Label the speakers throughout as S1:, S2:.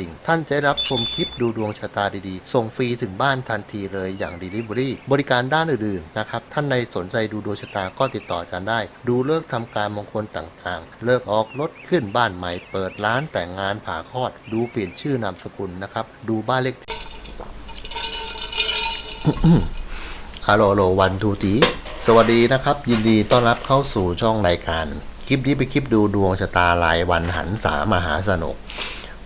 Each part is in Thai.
S1: ดิ่ง ท่านจะได้รับชมคลิปดูดวงชะตาดีๆ ส่งฟรีถึงบ้านทันทีเลยอย่าง Delivery บริการด้านอื่นๆนะครับ ท่านในสนใจดูดวงชะตาก็ติดต่ออาจารย์ได้ ดูเลิกษ์ทำการมงคลต่างๆ เลิกออกรถขึ้นบ้านใหม่ เปิดร้านแต่งงานผ่าคลอด ดูเปลี่ยนชื่อนามสกุลนะครับ ดูบ้านเลขฮัลโหลโหลวันทูตีสวัสดีนะครับ ยินดีต้อนรับเข้าสู่ช่องรายการ คลิปนี้เป็นคลิปดูดวงชะตารายวันหันษามหาสนุก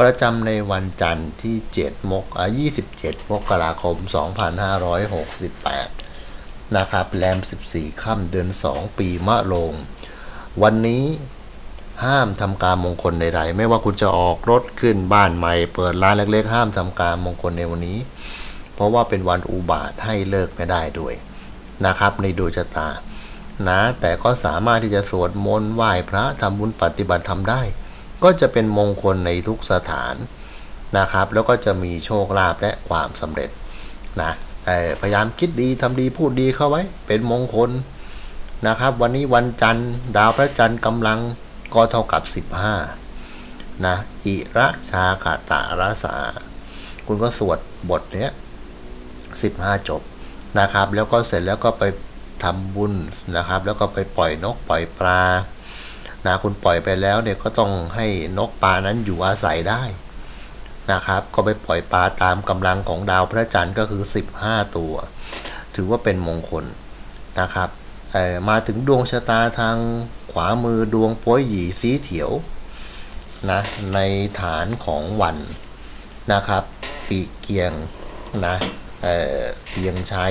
S1: ประจำในวันจันทร์ที่ 7 มกอ27 มกราคม 2568 นะครับ แรม 14 ค่ำเดือน 2 ปีมะโรง วันนี้ห้ามทำการมงคลใดๆ ไม่ว่าคุณจะออกรถขึ้นบ้านใหม่เปิดร้านเล็กๆ ห้ามทำการมงคลในวันนี้ เพราะว่าเป็นวันอุบาทให้เลิกไม่ได้ด้วยนะครับ ในดวงชะตานะแต่ก็สามารถที่จะสวดมนต์ไหว้พระทำบุญปฏิบัติธรรมได้ ก็จะเป็นมงคลในทุกสถานนะครับ แล้วก็จะมีโชคลาภและความสำเร็จนะแต่พยายามคิดดีทำดีพูดดีเข้าไว้ เป็นมงคลนะครับ วันนี้วันจันทร์ ดาวพระจันทร์กำลังก็เท่ากับ 15นะอิระชาคาตะรสา คุณก็สวดบทเนี้ย15 จบนะครับ แล้วก็เสร็จแล้วก็ไปทำบุญนะครับ แล้วก็ไปปล่อยนกปล่อยปลา นะคุณปล่อยไปแล้วเนี่ยก็ต้องให้นกปลานั้นอยู่อาศัยได้นะครับ ก็ไปปล่อยปลาตามกำลังของดาวพระจันทร์ก็คือ 15 ตัว ถือว่าเป็นมงคลนะครับเออมาถึงดวงชะตาทางขวามือดวงป้ยหยีสีเถียวนะในฐานของวันนะครับ ปีเกียงนะเอ่อเพียงใช้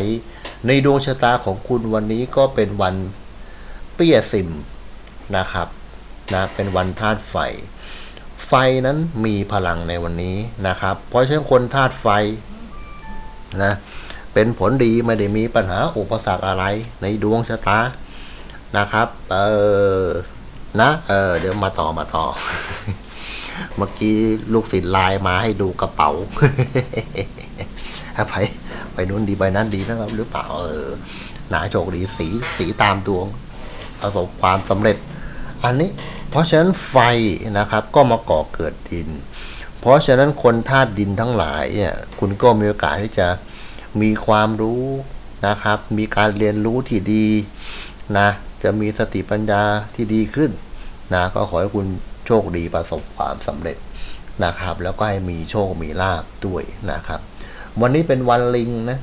S1: ในดวงชะตาของคุณวันนี้ก็เป็นวันเปียซิม นะครับนะเป็นวันธาตุไฟ ไฟนั้นมีพลังในวันนี้นะครับ เพราะฉะนั้นคนธาตุไฟนะเป็นผลดีไม่ได้มีปัญหาอุปสรรคอะไรในดวงชะตานะครับเออนะเออเดี๋ยวมาต่อมาต่อ เมื่อกี้ลูกศิษย์ไลน์มาให้ดูกระเป๋าไปไปนู้นดีไปนั้นดีนะครับหรือเปล่าเออหนาโชคดีสีสีตามดวง ประสบความสำเร็จ อันนี้ เพราะฉะนั้นไฟนะครับก็มาก่อเกิดดิน เพราะฉะนั้นคนธาตุดินทั้งหลายเนี่ยคุณก็มีโอกาสที่จะมีความรู้นะครับ มีการเรียนรู้ที่ดีนะจะมีสติปัญญาที่ดีขึ้นนะก็ขอให้คุณโชคดีประสบความสำเร็จนะครับ แล้วก็ให้มีโชคมีลาบด้วยนะครับ วันนี้เป็นวันลิงนะ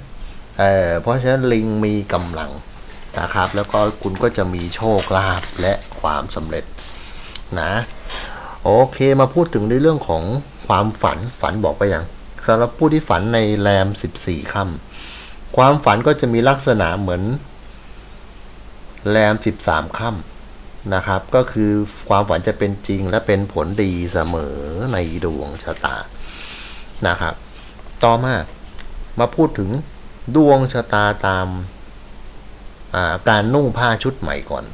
S1: เอ่เพราะฉะนั้นลิงมีกำลัง นะครับ แล้วก็คุณก็จะมีโชคลาภและความสำเร็จนะโอเคมาพูดถึงในเรื่องของความฝันฝันบอกไปอย่างสำหรับผู้ที่ฝันในแรม 14ค่ำความฝันก็จะมีลักษณะเหมือนแรม 13ค่ำนะครับ ก็คือความฝันจะเป็นจริงและเป็นผลดีเสมอในดวงชะตานะครับ ต่อมามาพูดถึงดวงชะตาตาม การนุ่งผ้าชุดใหม่ก่อน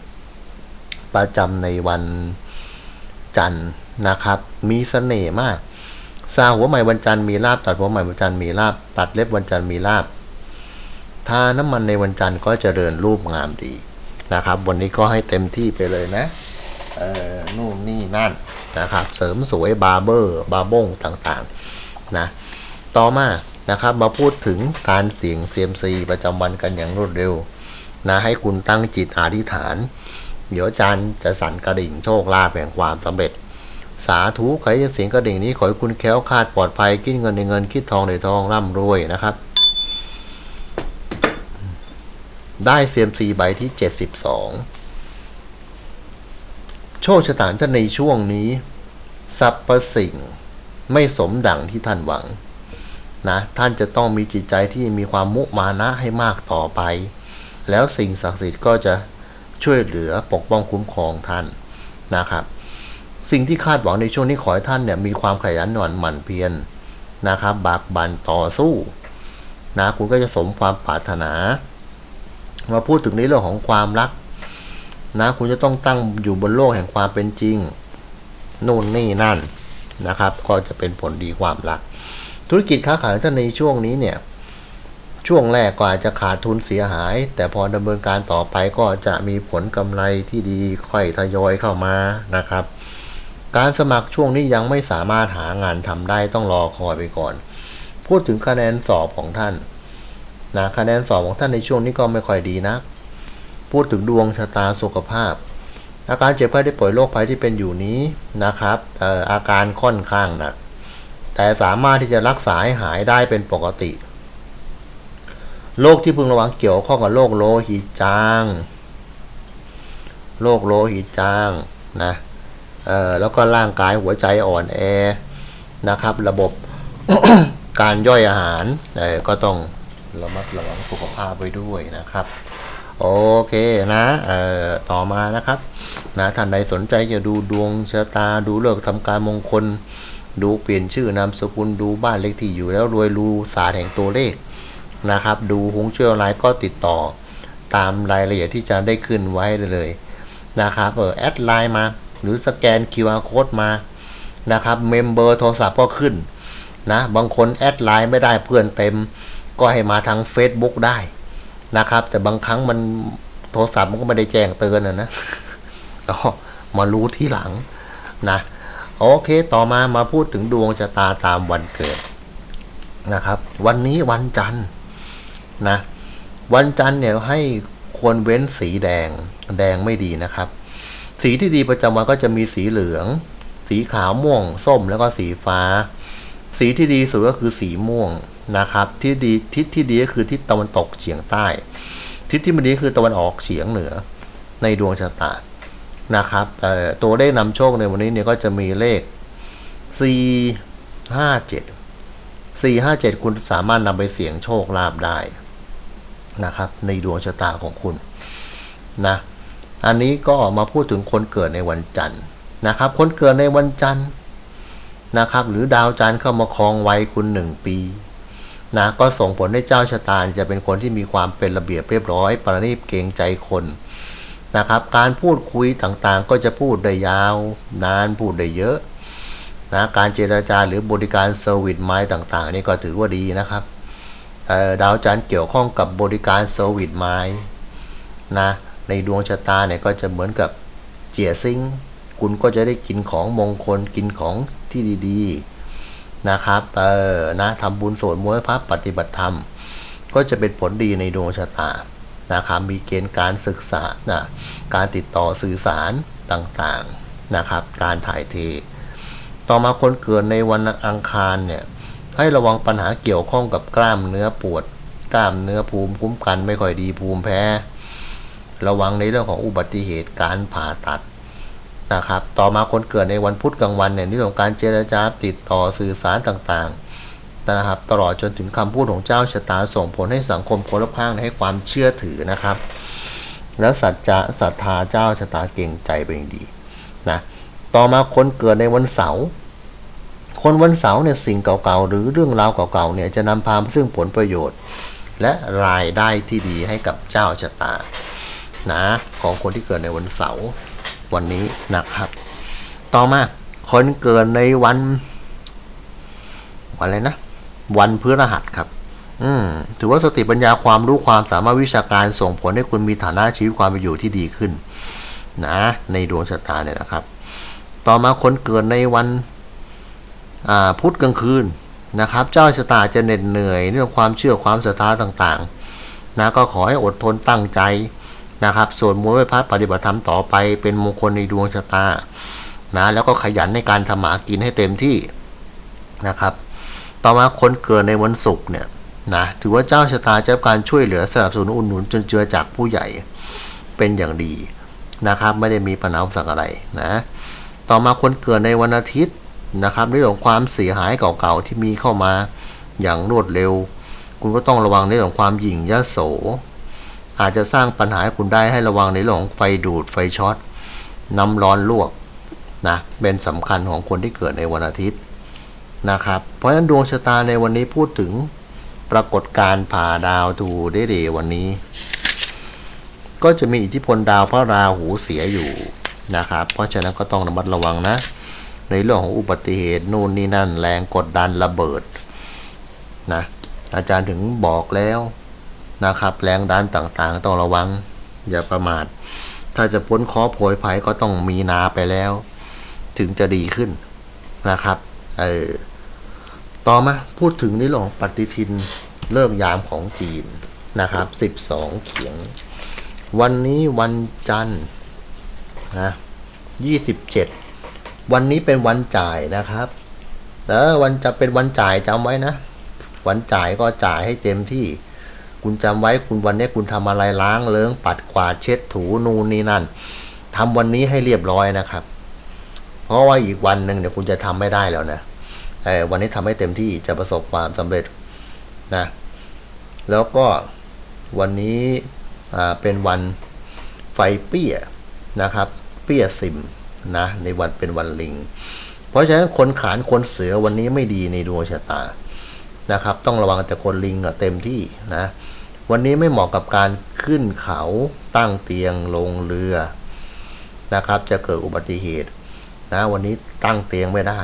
S1: ประจำในวันจันทร์นะครับ มีเสน่ห์มากซาหัวใหม่วันจันทร์มีลาบตัดหัวใหม่วันจันทร์มีลาบตัดเล็บวันจันทร์มีลาบทาน้ำมันในวันจันทร์ก็เจริญรูปงามดีนะครับ วันนี้ก็ให้เต็มที่ไปเลยนะเออนู่นนี่นั่นนะครับ เสริมสวยบาร์เบอร์บาร์บงต่างๆนะต่อมานะครับมาพูดถึงการเสี่ยงเซียมซีประจำวันกันอย่างรวดเร็ว นะให้คุณตั้งจิตอธิษฐาน เดี๋ยวอาจารย์จะสั่นกระดิ่งโชคลาภแห่งความสำเร็จ สาธุใครจะเสียงกระดิ่งนี้ขอให้คุณแค้วคาดปลอดภัยคิดเงินในเงินคิดทองในทองร่ำรวยนะครับ ได้เซียมซีใบที่ 72 โชคชะตาท่านในช่วงนี้สรรพสิ่งไม่สมดังที่ท่านหวังนะท่านจะต้องมีจิตใจที่มีความมุมานะให้มากต่อไป แล้วสิ่งศักดิ์สิทธิ์ก็จะช่วยเหลือปกป้องคุ้มครองท่านนะครับ สิ่งที่คาดหวังในช่วงนี้ขอให้ท่านเนี่ยมีความขยันหมั่นหมั่นเพียรนะครับ บากบั่นต่อสู้นะคุณก็จะสมความปรารถนา มาพูดถึงในเรื่องของความรักนะคุณจะต้องตั้งอยู่บนโลกแห่งความเป็นจริงนู่นนี่นั่นนะครับ ก็จะเป็นผลดีความรัก ธุรกิจค้าขายท่านในช่วงนี้เนี่ย ช่วงแรกก็อาจจะขาดทุนเสียหาย แต่พอดำเนินการต่อไปก็จะมีผลกำไรที่ดีค่อยทยอยเข้ามานะครับ การสมัครช่วงนี้ยังไม่สามารถหางานทำได้ต้องรอคอยไปก่อน พูดถึงคะแนนสอบของท่านนะคะแนนสอบของท่านในช่วงนี้ก็ไม่ค่อยดีนะพูดถึงดวงชะตาสุขภาพ อาการเจ็บไข้ได้ป่วยโรคภัยที่เป็นอยู่นี้นะครับอออาการค่อนข้างหนักแต่สามารถที่จะรักษาให้หายได้เป็นปกติ โรคที่พึงระวังเกี่ยวข้องกับโรคโลหิตจางโรคโลหิตจางนะเอ่อแล้วก็ร่างกายหัวใจอ่อนแอนะครับ ระบบการย่อยอาหารเออก็ต้องระมัดระวังสุขภาพไว้ด้วยนะครับ โอเคนะเอ่อต่อมานะครับนะท่านใดสนใจจะดูดวงชะตาดูเลิกษ์ทำการมงคล ดูเปลี่ยนชื่อนามสกุลดูบ้านเลขที่อยู่แล้วรวยรู้ศาสตร์แห่งตัวเลข นะครับ ดูหงชื่อออนไลน์ก็ติดต่อตามรายละเอียดที่จะได้ขึ้นไว้เลยนะครับเออแอดไลน์มา หรือสแกน QR code มานะครับเมมเบอร์โทรศัพท์ก็ขึ้นนะบางคนแอดไลน์ไม่ได้เพื่อนเต็ม ก็ให้มาทาง Facebook ได้นะครับ แต่บางครั้งมันโทรศัพท์มันก็ไม่ได้แจ้งเตือนนะนะก็มารู้ที่หลังนะโอเคต่อมามาพูดถึงดวงชะตาตามวันเกิดนะครับ วันนี้วันจันทร์ นะ วันจันทร์เนี่ยให้ควรเว้นสีแดง แดงไม่ดีนะครับ สีที่ดีประจำวันก็จะมีสีเหลือง สีขาวม่วง ส้มแล้วก็สีฟ้า สีที่ดีสุดก็คือสีม่วงนะครับ ที่ดีทิศที่ดีก็คือทิศตะวันตกเฉียงใต้ ทิศที่ไม่ดีคือตะวันออกเฉียงเหนือ ในดวงชะตานะครับตัวเลขนำโชคในวันนี้เนี่ยก็จะมีเลข 4 5 7 4 5 7 คุณสามารถนำไปเสี่ยงโชคลาภได้ นะครับ ในดวงชะตาของคุณนะอันนี้ก็มาพูดถึงคนเกิดในวันจันทร์นะครับ คนเกิดในวันจันทร์นะครับ หรือดาวจันทร์เข้ามาครองไว้คุณหนึ่งปีนะก็ส่งผลให้เจ้าชะตาจะเป็นคนที่มีความเป็นระเบียบเรียบร้อย ประณีตเกรงใจคนนะครับ การพูดคุยต่างๆ ก็จะพูดได้ยาว นานพูดได้เยอะนะการเจรจาหรือบริการเซอร์วิสไม้ต่างๆ นี่ก็ถือว่าดีนะครับ ดาวจันทร์เกี่ยวข้องกับบริการเซอร์วิสไม้นะ ในดวงชะตาเนี่ยก็จะเหมือนกับเจียซิงคุณก็จะได้กินของมงคลกินของที่ดีๆนะครับเออนะทำบุญสวดมนต์พระปฏิบัติธรรม ก็จะเป็นผลดีในดวงชะตานะครับมีเกณฑ์การศึกษานะการติดต่อสื่อสารต่างๆนะครับ การถ่ายเท ต่อมาคนเกิดในวันอังคารเนี่ย ให้ระวังปัญหาเกี่ยวข้องกับกล้ามเนื้อปวด กล้ามเนื้อภูมิคุ้มกันไม่ค่อยดีภูมิแพ้ ระวังในเรื่องของอุบัติเหตุการผ่าตัดนะครับ ต่อมาคนเกิดในวันพุธกลางวันเนี่ยในเรื่องของการเจรจาติดต่อสื่อสารต่างๆนะครับ ตลอดจนถึงคำพูดของเจ้าชะตาส่งผลให้สังคมคนรอบข้างให้ความเชื่อถือนะครับ แล้วสัจจะศรัทธาเจ้าชะตาเก่งใจเป็นอย่างดีนะต่อมาคนเกิดในวันเสาร์ คนวันเสาร์เนี่ยสิ่งเก่าๆ หรือเรื่องราวเก่าๆเนี่ยจะนำพาซึ่งผลประโยชน์ และรายได้ที่ดีให้กับเจ้าชะตานะของคนที่เกิดในวันเสาร์วันนี้นะครับ ต่อมาคนเกิดในวันวันอะไรนะ วันพฤหัสครับ อืมถือว่าสติปัญญาความรู้ความสามารถวิชาการส่งผลให้คุณมีฐานะชีวิตความเป็นอยู่ที่ดีขึ้น นะ ในดวงชะตาเนี่ยนะครับ ต่อมาคนเกิดในวัน พุธกลางคืนนะครับ เจ้าชะตาจะเหน็ดเหนื่อยเรื่องความเชื่อความศรัทธาต่างๆนะก็ขอให้อดทนตั้งใจนะครับ ส่วนมวยพัฒปฏิบัติธรรมต่อไปเป็นมงคลในดวงชะตานะแล้วก็ขยันในการทำหมากินให้เต็มที่นะครับ ต่อมาคนเกิดในวันศุกร์เนี่ยนะถือว่าเจ้าชะตาจะการช่วยเหลือสนับสนุนอุดหนุนจนเจือจากผู้ใหญ่เป็นอย่างดีนะครับ ไม่ได้มีปัญหาสรรคอะไรนะต่อมาคนเกิดในวันอาทิตย์ นะครับเรื่องของความเสียหายเก่าๆที่มีเข้ามาอย่างรวดเร็ว คุณก็ต้องระวังในเรื่องของความหยิ่งยโส อาจจะสร้างปัญหาให้คุณได้ให้ระวังในเรื่องของไฟดูดไฟช็อตน้ำร้อนลวกนะเป็นสำคัญของคนที่เกิดในวันอาทิตย์นะครับเพราะฉะนั้นดวงชะตาในวันนี้พูดถึงปรากฏการณ์ผ่าดาวทูเดเดวันนี้ ก็จะมีอิทธิพลดาวพระราหูเสียอยู่นะครับ เพราะฉะนั้นก็ต้องระมัดระวังนะ ในเรื่องของอุบัติเหตุนู่นนี่นั่นแรงกดดันระเบิดนะอาจารย์ถึงบอกแล้วนะครับ แรงดันต่างๆ ต้องระวัง อย่าประมาท ถ้าจะพ้นเคอโผยภัยก็ต้องมีนาไปแล้ว ถึงจะดีขึ้นนะครับเออต่อมาพูดถึงในเรื่องของปฏิทินเลิกยามของจีนนะครับ 12 เขียง วันนี้วันจันทร์นะ27 วันนี้เป็นวันจ่ายนะครับเออวันจะเป็นวันจ่ายจำไว้นะ วันจ่ายก็จ่ายให้เต็มที่ คุณจำไว้คุณวันนี้คุณทำอะไรล้างเลิ้งปัดกวาดเช็ดถูนูนนี่นั่นทำวันนี้ให้เรียบร้อยนะครับ เพราะว่าอีกวันหนึ่งเดี๋ยวคุณจะทำไม่ได้แล้วนะเออวันนี้ทำให้เต็มที่จะประสบความสำเร็จนะ แล้วก็วันนี้อ่าเป็นวันไฟเปี้ยนะครับ เปี้ยซิม นะในวันเป็นวันลิง เพราะฉะนั้นคนขานคนเสือวันนี้ไม่ดีในดวงชะตานะครับ ต้องระวังแต่คนลิงอะเต็มที่นะวันนี้ไม่เหมาะกับการขึ้นเขาตั้งเตียงลงเรือนะครับ จะเกิดอุบัติเหตุนะวันนี้ตั้งเตียงไม่ได้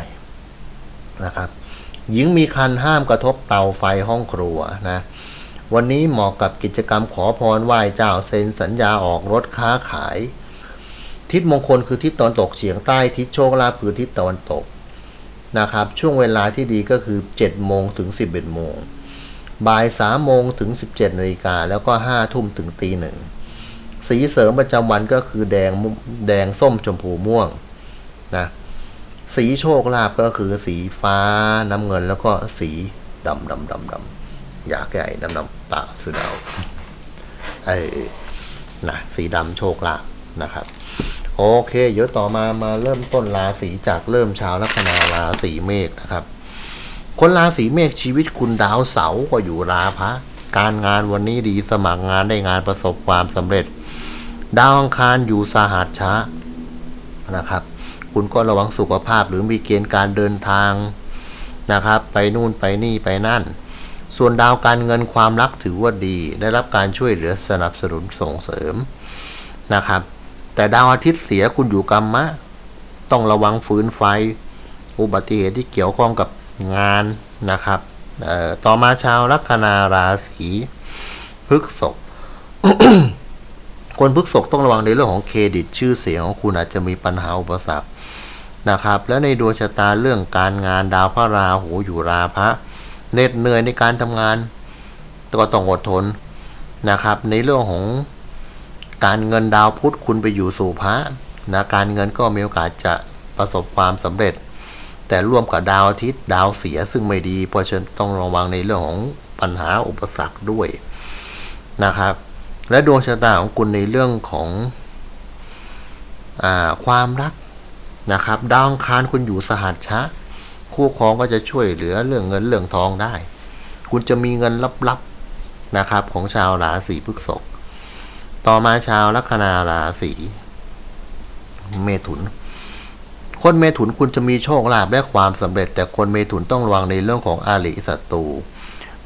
S1: นะครับหญิงมีคันห้ามกระทบเตาไฟห้องครัวนะวันนี้เหมาะกับกิจกรรมขอพรไหว้เจ้าเซ็นสัญญาออกรถค้าขาย ทิศมงคลคือทิศตะวันตกเฉียงใต้ทิศโชคลาภคือทิศตะวันตกนะครับ ช่วงเวลาที่ดีก็คือ 7 โมงถึง 11 โมง บ่าย 3 โมงถึง 17นาฬิกาแล้วก็ 5 ทุ่มถึงตีหนึ่งสีเสริมประจำวันก็คือแดงแดงส้มชมพูม่วงนะสีโชคลาภก็คือสีฟ้าน้ำเงินแล้วก็สีดำดำดำดำอยากใหญ่ดำดำตาสุดาวไอ้นะสีดำโชคลาภ นะครับโอเค เดี๋ยวต่อมามาเริ่มต้นราศีจากเริ่มชาวลัคนาราศีเมษนะครับ คนราศีเมษชีวิตคุณดาวเสาร์ก็อยู่ราพะการงานวันนี้ดีสมัครงานได้งานประสบความสำเร็จ ดาวอังคารอยู่สหัสช้านะครับ คุณก็ระวังสุขภาพหรือมีเกณฑ์การเดินทางนะครับ ไปนู่นไปนี่ไปนั่น ส่วนดาวการเงินความรักถือว่าดี ได้รับการช่วยเหลือสนับสนุนส่งเสริมนะครับ แต่ดาวอาทิตย์เสียคุณอยู่กรรมะ ต้องระวังฝืนไฟ อุบัติเหตุที่เกี่ยวข้องกับงานนะครับต่อมาชาวลัคนาราศีพฤกษภคนพฤกษภต้องระวังในเรื่องของเครดิตชื่อเสียงของคุณอาจจะมีปัญหาอุปสรรคนะครับ และในดวงชะตาเรื่องการงานดาวพระราหูอยู่ราพะเหน็ดเหนื่อยในการทำงานก็ต้องอดทนนะครับ ในเรื่องของ การเงินดาวพุธคุณไปอยู่สู่พระนะการเงินก็มีโอกาสจะประสบความสำเร็จ แต่ร่วมกับดาวอาทิตย์ดาวเสียซึ่งไม่ดี เพราะฉะนั้นต้องระวังในเรื่องของปัญหาอุปสรรคด้วยนะครับ และดวงชะตาของคุณในเรื่องของอความรักนะครับดาวอังคารคุณอยู่สหัสชะ คู่ครองก็จะช่วยเหลือเรื่องเงินเรื่องทองได้ คุณจะมีเงินลับๆนะครับของชาวราศีพฤษภ ต่อมาชาวลัคนาราศีเมถุน คนเมถุนคุณจะมีโชคลาภและความสำเร็จ แต่คนเมถุนต้องระวังในเรื่องของอาริศัตรู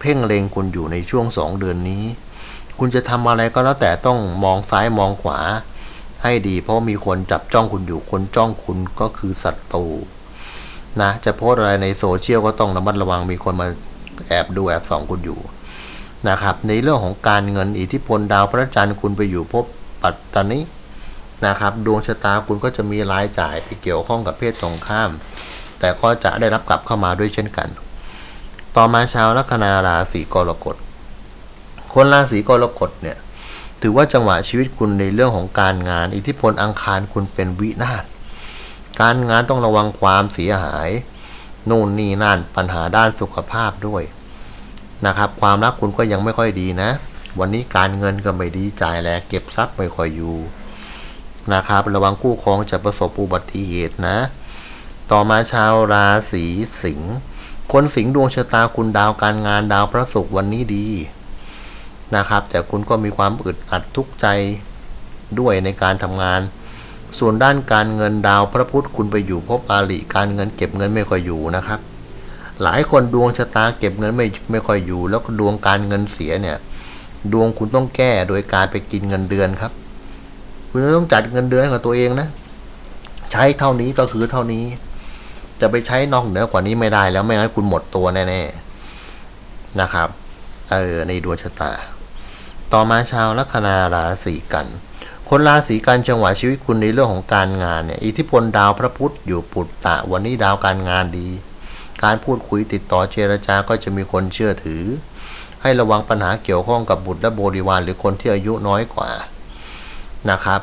S1: เพ่งเล็งคุณอยู่ในช่วงสองเดือนนี้ คุณจะทำอะไรก็แล้วแต่ต้องมองซ้ายมองขวา ให้ดีเพราะมีคนจับจ้องคุณอยู่คนจ้องคุณก็คือศัตรูนะจะโพสอะไรในโซเชียลก็ต้องระมัดระวังมีคนมาแอบดูแอบส่องคุณอยู่ นะครับ ในเรื่องของการเงินอิทธิพลดาวพระจันทร์คุณไปอยู่ภพปัตตานินะครับดวงชะตาคุณก็จะมีรายจ่ายไปเกี่ยวข้องกับเพศตรงข้าม แต่ก็จะได้รับกลับเข้ามาด้วยเช่นกัน ต่อมาชาวลัคนาราศีกรกฎ คนราศีกรกฎเนี่ยถือว่าจังหวะชีวิตคุณในเรื่องของการงาน อิทธิพลอังคารคุณเป็นวินาศการงานต้องระวังความเสียหาย นู่นนี่นั่นปัญหาด้านสุขภาพด้วย นะครับ ความรักคุณก็ยังไม่ค่อยดีนะ วันนี้การเงินก็ไม่ดีจ่ายแลเก็บทรัพย์ไม่ค่อยอยู่นะครับ ระวังคู่ครองจะประสบอุบัติเหตุนะ ต่อมาชาวราศีสิงห์คนสิงห์ดวงชะตาคุณดาวการงานดาวพระศุกร์วันนี้ดีนะครับ แต่คุณก็มีความอึดอัดทุกใจด้วยในการทำงาน ส่วนด้านการเงินดาวพระพุธคุณไปอยู่ภพอาลีการเงินเก็บเงินไม่ค่อยอยู่นะครับ หลายคนดวงชะตาเก็บเงินไม่ไม่ค่อยอยู่ แล้วก็ดวงการเงินเสียเนี่ย ดวงคุณต้องแก้โดยการไปกินเงินเดือนครับ คุณต้องจัดเงินเดือนให้กับตัวเองนะ ใช้เท่านี้ก็คือเท่านี้ จะไปใช้นอกเหนือกว่านี้ไม่ได้แล้วไม่งั้นคุณหมดตัวแน่ๆนะครับเออในดวงชะตา ต่อมาชาวลัคนาราศีกันคนราศีกันจังหวะชีวิตคุณในเรื่องของการงานเนี่ยอิทธิพลดาวพระพุธอยู่ปุตตะ วันนี้ดาวการงานดี การพูดคุยติดต่อเจรจาก็จะมีคนเชื่อถือ ให้ระวังปัญหาเกี่ยวข้องกับบุตรและบริวารหรือคนที่อายุน้อยกว่านะครับ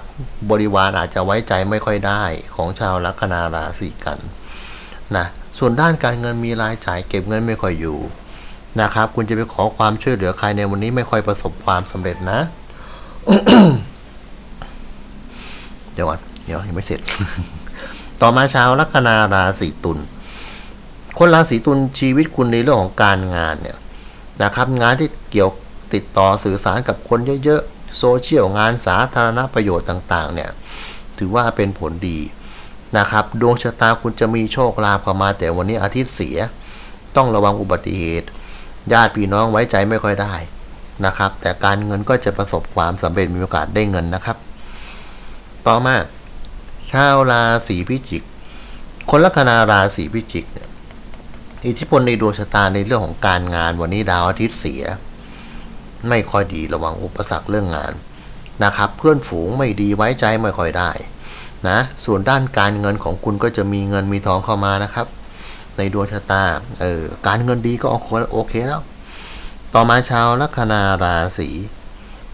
S1: บริวารอาจจะไว้ใจไม่ค่อยได้ของชาวลัคนาราศีกันนะส่วนด้านการเงินมีรายจ่ายเก็บเงินไม่ค่อยอยู่นะครับ คุณจะไปขอความช่วยเหลือใครในวันนี้ไม่ค่อยประสบความสำเร็จนะ เดี๋ยวก่อนเดี๋ยวยังไม่เสร็จ ต่อมาชาวลัคนาราศีตุล คนราศีตุลชีวิตคุณในเรื่องของการงานเนี่ยนะครับงานที่เกี่ยวติดต่อสื่อสารกับคนเยอะๆโซเชียลงานสาธารณประโยชน์ต่างๆเนี่ยถือว่าเป็นผลดีนะครับดวงชะตาคุณจะมีโชคลาภเข้ามาแต่วันนี้อาทิตย์เสีย ต้องระวังอุบัติเหตุ ญาติพี่น้องไว้ใจไม่ค่อยได้นะครับ แต่การเงินก็จะประสบความสำเร็จมีโอกาสได้เงินนะครับ ต่อมาชาวราศีพิจิก คนลัคนาราศีพิจิกเนี่ย อิทธิพลในดวงชะตาในเรื่องของการงานวันนี้ดาวอาทิตย์เสีย ไม่ค่อยดีระวังอุปสรรคเรื่องงานนะครับ เพื่อนฝูงไม่ดีไว้ใจไม่ค่อยได้นะส่วนด้านการเงินของคุณก็จะมีเงินมีทองเข้ามานะครับ ในดวงชะตาเออการเงินดีก็โอเคแล้ว ต่อมาชาวลัคนาราศี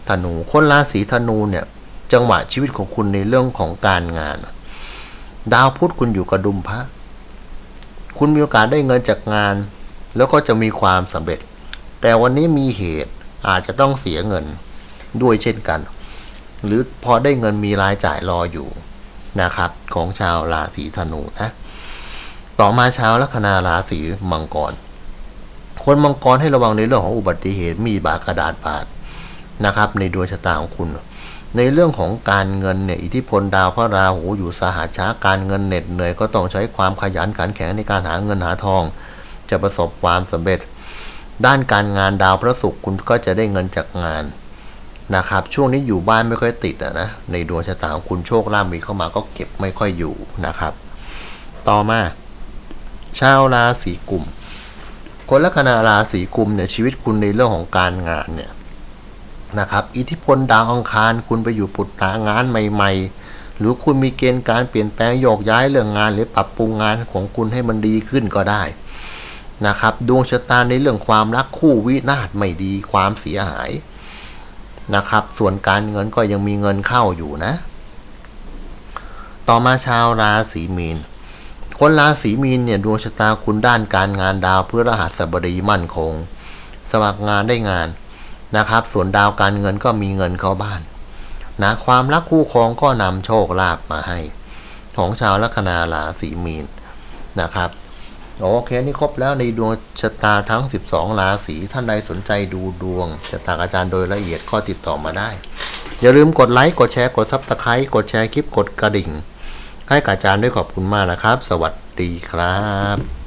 S1: ธนูคนราศีธนูเนี่ยจังหวะชีวิตของคุณในเรื่องของการงาน ดาวพุธคุณอยู่กับดุมพระ คุณมีโอกาสได้เงินจากงาน แล้วก็จะมีความสำเร็จ แต่วันนี้มีเหตุอาจจะต้องเสียเงินด้วยเช่นกัน หรือพอได้เงินมีรายจ่ายรออยู่นะครับ ของชาวราศีธนูนะต่อมาชาวลัคนาราศีมังกร คนมังกรให้ระวังในเรื่องของอุบัติเหตุมีบากระดาษบาดนะครับ ในดวงชะตาของคุณ ในเรื่องของการเงินเนี่ยอิทธิพลดาวพระราหูอยู่สหัสช้าการเงินเหน็ดเหนื่อยก็ต้องใช้ความขยันขันแข็งในการหาเงินหาทอง จะประสบความสำเร็จ ด้านการงานดาวพระศุกร์คุณก็จะได้เงินจากงานนะครับช่วงนี้อยู่บ้านไม่ค่อยติดอะนะในดวงชะตาของคุณโชคลาภมีเข้ามาก็เก็บไม่ค่อยอยู่นะครับ ต่อมา ชาวราศีกุมคนลัคนาราศีกุมเนี่ยชีวิตคุณในเรื่องของการงานเนี่ย นะครับ อิทธิพลดาวอังคารคุณไปอยู่ปุตตางานใหม่ ๆ หรือคุณมีเกณฑ์การเปลี่ยนแปลงโยกย้ายเรื่องงาน หรือปรับปรุงงานของคุณให้มันดีขึ้นก็ได้นะครับดวงชะตาในเรื่องความรักคู่วินาศไม่ดีความเสียหายนะครับ ส่วนการเงินก็ยังมีเงินเข้าอยู่นะ ต่อมาชาวราศีมีน คนราศีมีนเนี่ยดวงชะตาคุณด้านการงานดาวเพื่อรหัสบดีมั่นคง สมัครงานได้งาน นะครับ ส่วนดาวการเงินก็มีเงินเข้าบ้านนะความรักคู่ครองก็นำโชคลาภมาให้ ของชาวลัคนาราศีมีนนะครับโอเคนี่ครบแล้วในดวงชะตาทั้ง 12 ราศีท่านใดสนใจดูดวงชะตาอาจารย์โดยละเอียดก็ติดต่อมาได้ อย่าลืมกดไลค์กดแชร์กดซับสไครต์กดแชร์คลิปกดกระดิ่ง ให้กับอาจารย์ด้วยขอบคุณมากนะครับ สวัสดีครับ